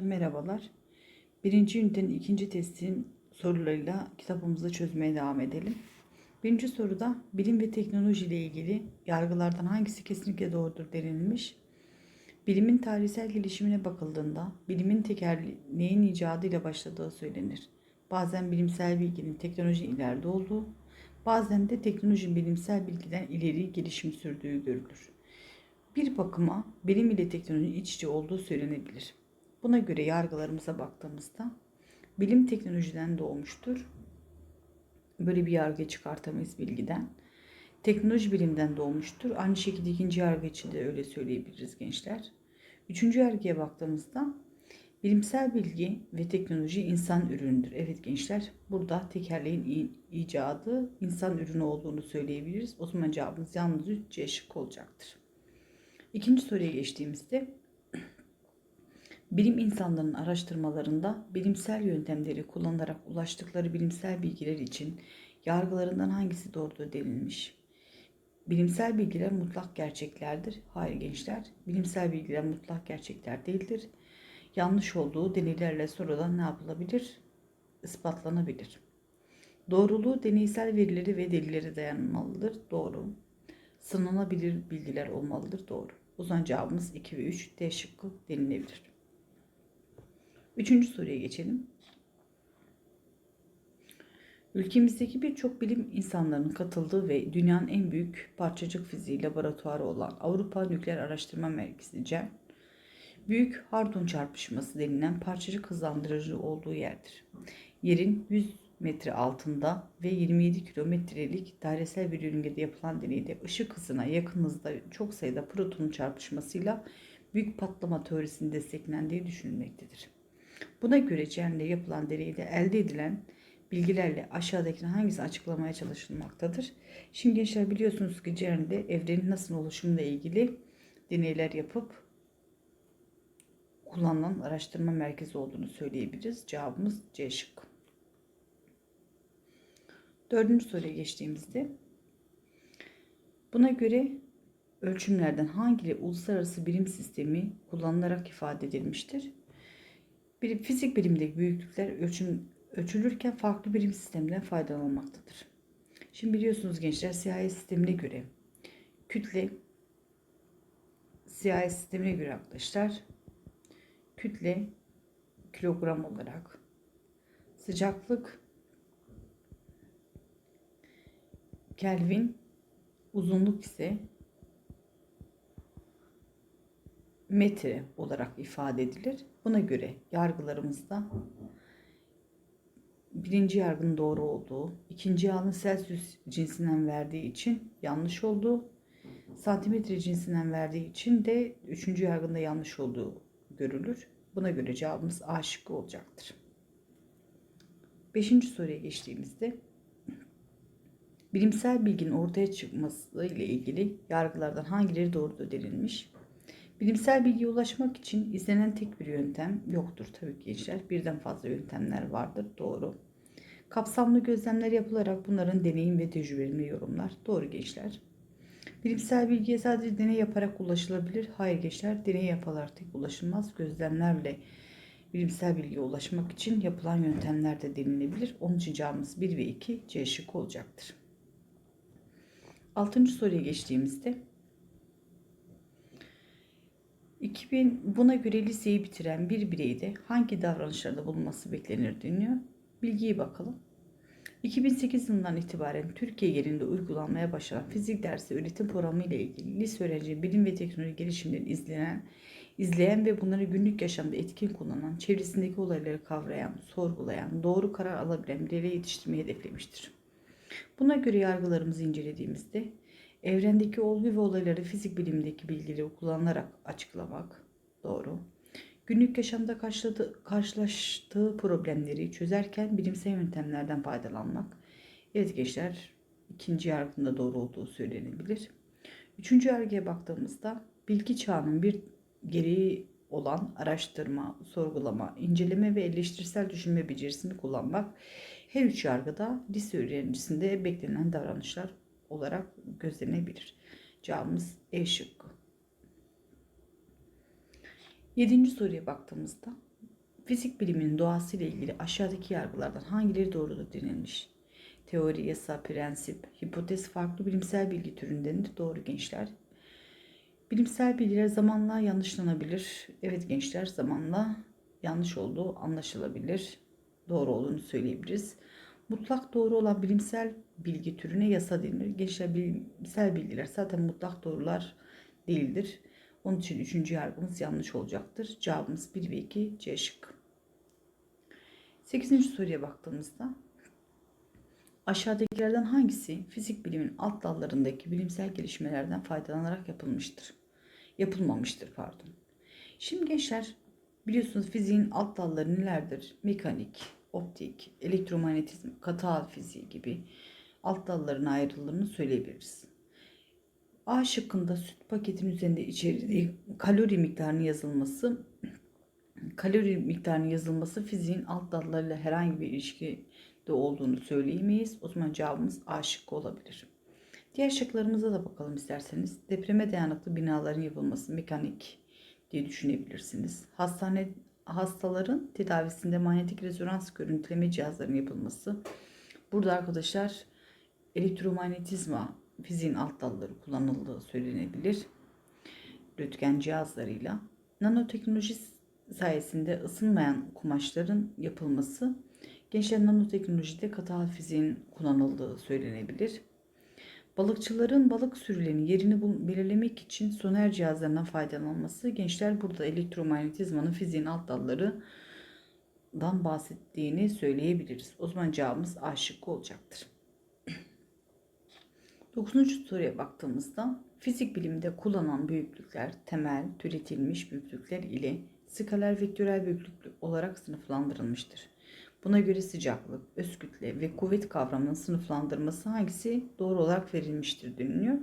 Merhabalar. Birinci ünitenin ikinci testin sorularıyla kitabımızı çözmeye devam edelim. Birinci soruda bilim ve teknoloji ile ilgili yargılardan hangisi kesinlikle doğrudur denilmiş. Bilimin tarihsel gelişimine bakıldığında bilimin tekerleğin icadıyla başladığı söylenir. Bazen bilimsel bilginin teknoloji ileride olduğu, bazen de teknolojinin bilimsel bilgiden ileri gelişim sürdüğü görülür. Bir bakıma bilim ile teknolojinin iç içe olduğu söylenebilir. Buna göre yargılarımıza baktığımızda bilim teknolojiden doğmuştur. Böyle bir yargı çıkartamayız bilgiden. Teknoloji bilimden doğmuştur. Aynı şekilde ikinci yargı için de öyle söyleyebiliriz gençler. Üçüncü yargıya baktığımızda bilimsel bilgi ve teknoloji insan ürünüdür. Evet gençler burada tekerleğin icadı insan ürünü olduğunu söyleyebiliriz. O zaman cevabımız yalnız 3 C şıkkı olacaktır. İkinci soruya geçtiğimizde bilim insanlarının araştırmalarında bilimsel yöntemleri kullanarak ulaştıkları bilimsel bilgiler için yargılarından hangisi doğrudur denilmiş. Bilimsel bilgiler mutlak gerçeklerdir. Hayır gençler, bilimsel bilgiler mutlak gerçekler değildir. Yanlış olduğu deneylerle sonradan ne yapılabilir? Ispatlanabilir. Doğruluğu deneysel verileri ve delillere dayanmalıdır. Doğru. Sınanabilir bilgiler olmalıdır. Doğru. O zaman cevabımız 2 ve 3 D şıkkı denilebilir. Üçüncü soruya geçelim. Ülkemizdeki birçok bilim insanlarının katıldığı ve dünyanın en büyük parçacık fiziği laboratuvarı olan Avrupa Nükleer Araştırma Merkezi CERN, Büyük Hardon çarpışması denilen parçacık hızlandırıcı olduğu yerdir. Yerin 100 metre altında ve 27 kilometrelik dairesel bir yörüngede yapılan deneyde ışık hızına yakın hızda çok sayıda protonun çarpışmasıyla büyük patlama teorisinin desteklendiği düşünülmektedir. Buna göre CERN'de yapılan deneyde elde edilen bilgilerle aşağıdaki hangisi açıklamaya çalışılmaktadır? Şimdi gençler biliyorsunuz ki CERN'de evrenin nasıl oluşumuyla ilgili deneyler yapıp kullanılan araştırma merkezi olduğunu söyleyebiliriz. Cevabımız C şıkkı. Dördüncü soruya geçtiğimizde buna göre ölçümlerden hangileri uluslararası birim sistemi kullanılarak ifade edilmiştir? Bir fizik bilimindeki büyüklükler ölçüm, ölçülürken farklı birim sisteminden faydalanmaktadır. Şimdi biliyorsunuz gençler CIS sistemine göre kütle CIS sistemine göre arkadaşlar kütle kilogram olarak sıcaklık Kelvin uzunluk ise metre olarak ifade edilir. Buna göre yargılarımızda birinci yargının doğru olduğu, ikinci yargının Celsius cinsinden verdiği için yanlış olduğu, santimetre cinsinden verdiği için de üçüncü yargında yanlış olduğu görülür. Buna göre cevabımız A şıkkı olacaktır. Beşinci soruya geçtiğimizde bilimsel bilginin ortaya çıkması ile ilgili yargılardan hangileri doğrudur denilmiş. Bilimsel bilgiye ulaşmak için izlenen tek bir yöntem yoktur tabii ki gençler. Birden fazla yöntemler vardır. Doğru. Kapsamlı gözlemler yapılarak bunların deneyim ve tecrübelerini yorumlar. Doğru gençler. Bilimsel bilgiye sadece deney yaparak ulaşılabilir. Hayır gençler deney yaparak tek ulaşılmaz. Gözlemlerle bilimsel bilgiye ulaşmak için yapılan yöntemler de denilebilir. Onun için cevabımız 1 ve 2 C şıkkı olacaktır. Altıncı soruya geçtiğimizde 2000 buna göre liseyi bitiren bir bireyde hangi davranışlarda bulunması beklenir deniyor. Bilgiyi bakalım. 2008 yılından itibaren Türkiye genelinde uygulanmaya başlanan fizik dersi öğretim programı ile ilgili lise öğrenci bilim ve teknoloji gelişimlerini izleyen, izleyen ve bunları günlük yaşamda etkin kullanan, çevresindeki olayları kavrayan, sorgulayan, doğru karar alabilen bireyleri yetiştirmeyi hedeflemiştir. Buna göre yargılarımızı incelediğimizde evrendeki olgu ve olayları fizik bilimindeki bilgileri kullanarak açıklamak doğru. Günlük yaşamda karşılaştığı problemleri çözerken bilimsel yöntemlerden faydalanmak. Evet gençler ikinci yargında doğru olduğu söylenebilir. Üçüncü yargıya baktığımızda bilgi çağının bir gereği olan araştırma, sorgulama, inceleme ve eleştirisel düşünme becerisini kullanmak her üç yargıda lise öğrencisinde beklenen davranışlar olarak gözlenebilir. Cevabımız E şıkkı. Yedinci soruya baktığımızda Fizik biliminin doğası ile ilgili aşağıdaki yargılardan hangileri doğrudur denilmiş. Teori, yasa, prensip, hipotez farklı bilimsel bilgi türündendir. Doğru gençler. Bilimsel bilgiler zamanla yanlışlanabilir. Evet gençler zamanla yanlış olduğu anlaşılabilir. Doğru olduğunu söyleyebiliriz. Mutlak doğru olan bilimsel bilgi türüne yasa denilir. Gençler bilimsel bilgiler zaten mutlak doğrular değildir. Onun için üçüncü yargımız yanlış olacaktır. Cevabımız 1 ve 2 C şıkkı. Sekizinci soruya baktığımızda aşağıdakilerden hangisi fizik bilimin alt dallarındaki bilimsel gelişmelerden faydalanarak yapılmıştır? Yapılmamıştır pardon. Şimdi gençler biliyorsunuz fiziğin alt dalları nelerdir? Mekanik, optik, elektromanyetizm, katı fiziği gibi alt dallarına ayrıldığını söyleyebiliriz. A şıkkında süt paketin üzerinde içerdiği kalori miktarının yazılması kalori miktarının yazılması fiziğin alt dallarıyla herhangi bir ilişkide olduğunu söyleyemeyiz. O zaman cevabımız A şıkkı olabilir. Diğer şıklarımıza da bakalım isterseniz. Depreme dayanıklı binaların yapılması mekanik diye düşünebilirsiniz. Hastane hastaların tedavisinde manyetik rezonans görüntüleme cihazlarının yapılması. Burada arkadaşlar elektromanyetizma fiziğin alt dalları kullanıldığı söylenebilir. Röntgen cihazlarıyla. Nanoteknoloji sayesinde ısınmayan kumaşların yapılması. Gençler nanoteknolojide katal fiziğin kullanıldığı söylenebilir. Balıkçıların balık sürülerinin yerini belirlemek için soner cihazlarından faydalanması. Gençler burada elektromanyetizmanın fiziğin alt dallarından bahsettiğini söyleyebiliriz. O zaman cevabımız A şıkkı olacaktır. Dokuzuncu soruya baktığımızda fizik biliminde kullanılan büyüklükler temel, türetilmiş büyüklükler ile skaler vektörel büyüklük olarak sınıflandırılmıştır. Buna göre sıcaklık, öz kütle ve kuvvet kavramının sınıflandırması hangisi doğru olarak verilmiştir deniliyor.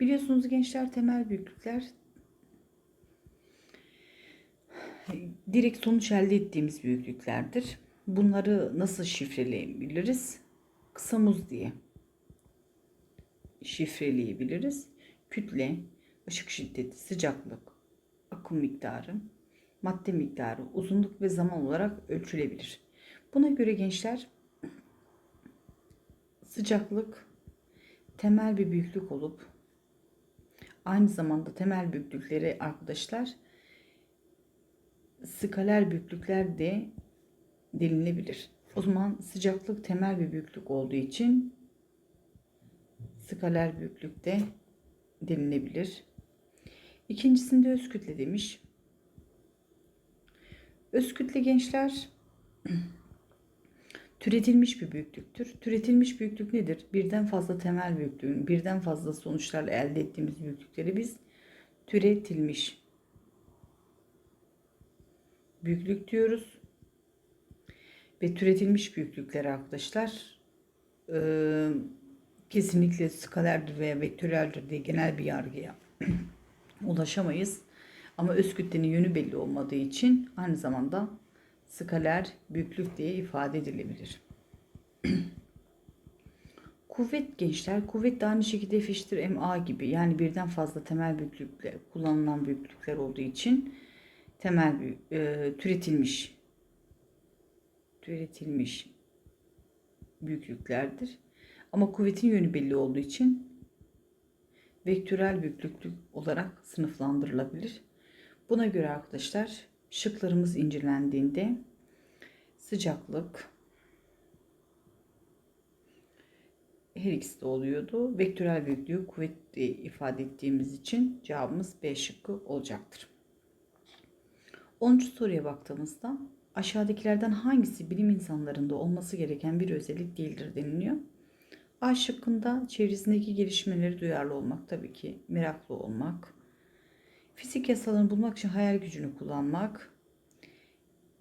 Biliyorsunuz gençler temel büyüklükler direkt sonuç elde ettiğimiz büyüklüklerdir. Bunları nasıl şifreleyebiliriz? Kısa muz diye şifreleyebiliriz. Kütle, ışık şiddeti, sıcaklık, akım miktarı, madde miktarı, uzunluk ve zaman olarak ölçülebilir. Buna göre gençler sıcaklık temel bir büyüklük olup aynı zamanda temel büyüklükleri arkadaşlar skaler büyüklükler de denilebilir. O zaman sıcaklık temel bir büyüklük olduğu için skaler büyüklükte denilebilir. İkincisinde öz kütle demiş. Öz kütle gençler türetilmiş bir büyüklüktür. Türetilmiş büyüklük nedir? Birden fazla temel büyüklüğün, birden fazla sonuçlarla elde ettiğimiz büyüklükleri biz türetilmiş büyüklük diyoruz. Ve türetilmiş büyüklükleri arkadaşlar e, kesinlikle skalerdir veya vektöreldir diye genel bir yargıya ulaşamayız. Ama öz kütlenin yönü belli olmadığı için aynı zamanda skaler büyüklük diye ifade edilebilir. kuvvet gençler, kuvvet de aynı şekilde F eşittir MA gibi yani birden fazla temel büyüklükle kullanılan büyüklükler olduğu için temel e, türetilmiş türetilmiş büyüklüklerdir. Ama kuvvetin yönü belli olduğu için vektörel büyüklük olarak sınıflandırılabilir. Buna göre arkadaşlar şıklarımız incelendiğinde sıcaklık her ikisi de oluyordu. Vektörel büyüklüğü kuvvet ifade ettiğimiz için cevabımız B şıkkı olacaktır. 10. soruya baktığımızda aşağıdakilerden hangisi bilim insanlarında olması gereken bir özellik değildir deniliyor. A şıkkında çevresindeki gelişmeleri duyarlı olmak tabii ki meraklı olmak. Fizik yasalarını bulmak için hayal gücünü kullanmak.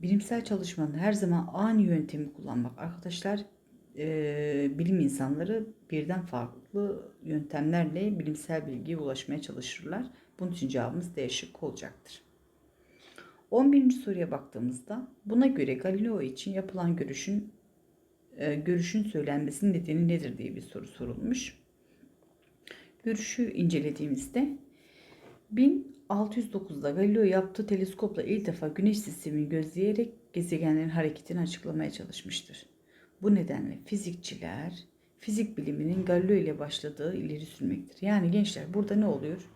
Bilimsel çalışmanın her zaman aynı yöntemi kullanmak. Arkadaşlar e, bilim insanları birden farklı yöntemlerle bilimsel bilgiye ulaşmaya çalışırlar. Bunun için cevabımız D şıkkı olacaktır. 11. soruya baktığımızda buna göre Galileo için yapılan görüşün e, görüşün söylenmesinin nedeni nedir diye bir soru sorulmuş. Görüşü incelediğimizde 1609'da Galileo yaptığı teleskopla ilk defa Güneş sistemini gözleyerek gezegenlerin hareketini açıklamaya çalışmıştır. Bu nedenle fizikçiler fizik biliminin Galileo ile başladığı ileri sürmektir. Yani gençler burada ne oluyor?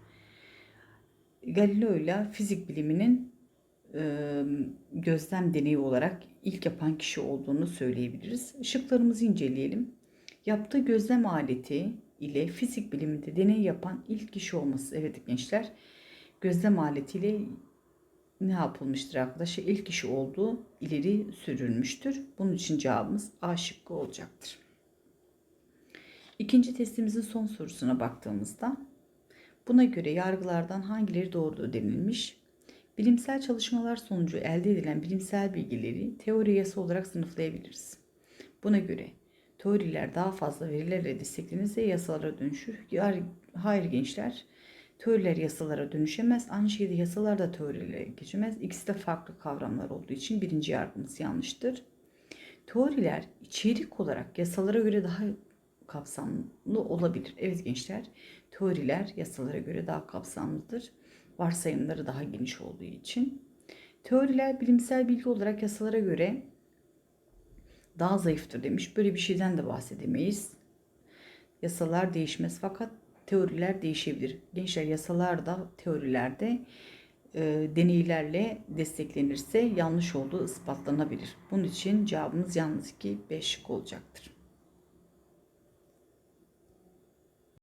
Galileo ile fizik biliminin gözlem deneyi olarak ilk yapan kişi olduğunu söyleyebiliriz. Işıklarımızı inceleyelim. Yaptığı gözlem aleti ile fizik biliminde deney yapan ilk kişi olması. Evet gençler gözlem aletiyle ne yapılmıştır arkadaşlar? İlk kişi olduğu ileri sürülmüştür. Bunun için cevabımız A şıkkı olacaktır. İkinci testimizin son sorusuna baktığımızda buna göre yargılardan hangileri doğrudur denilmiş. Bilimsel çalışmalar sonucu elde edilen bilimsel bilgileri teori olarak sınıflayabiliriz. Buna göre teoriler daha fazla verilerle desteklenirse yasalara dönüşür. Hayır gençler, teoriler yasalara dönüşemez. Aynı şekilde yasalar da teorilere geçemez. İkisi de farklı kavramlar olduğu için birinci yargımız yanlıştır. Teoriler içerik olarak yasalara göre daha kapsamlı olabilir. Evet gençler, teoriler yasalara göre daha kapsamlıdır. Varsayımları daha geniş olduğu için. Teoriler bilimsel bilgi olarak yasalara göre daha zayıftır demiş. Böyle bir şeyden de bahsedemeyiz. Yasalar değişmez fakat teoriler değişebilir. Gençler yasalar da teorilerde e, deneylerle desteklenirse yanlış olduğu ispatlanabilir. Bunun için cevabımız yalnız ki 5 şık olacaktır.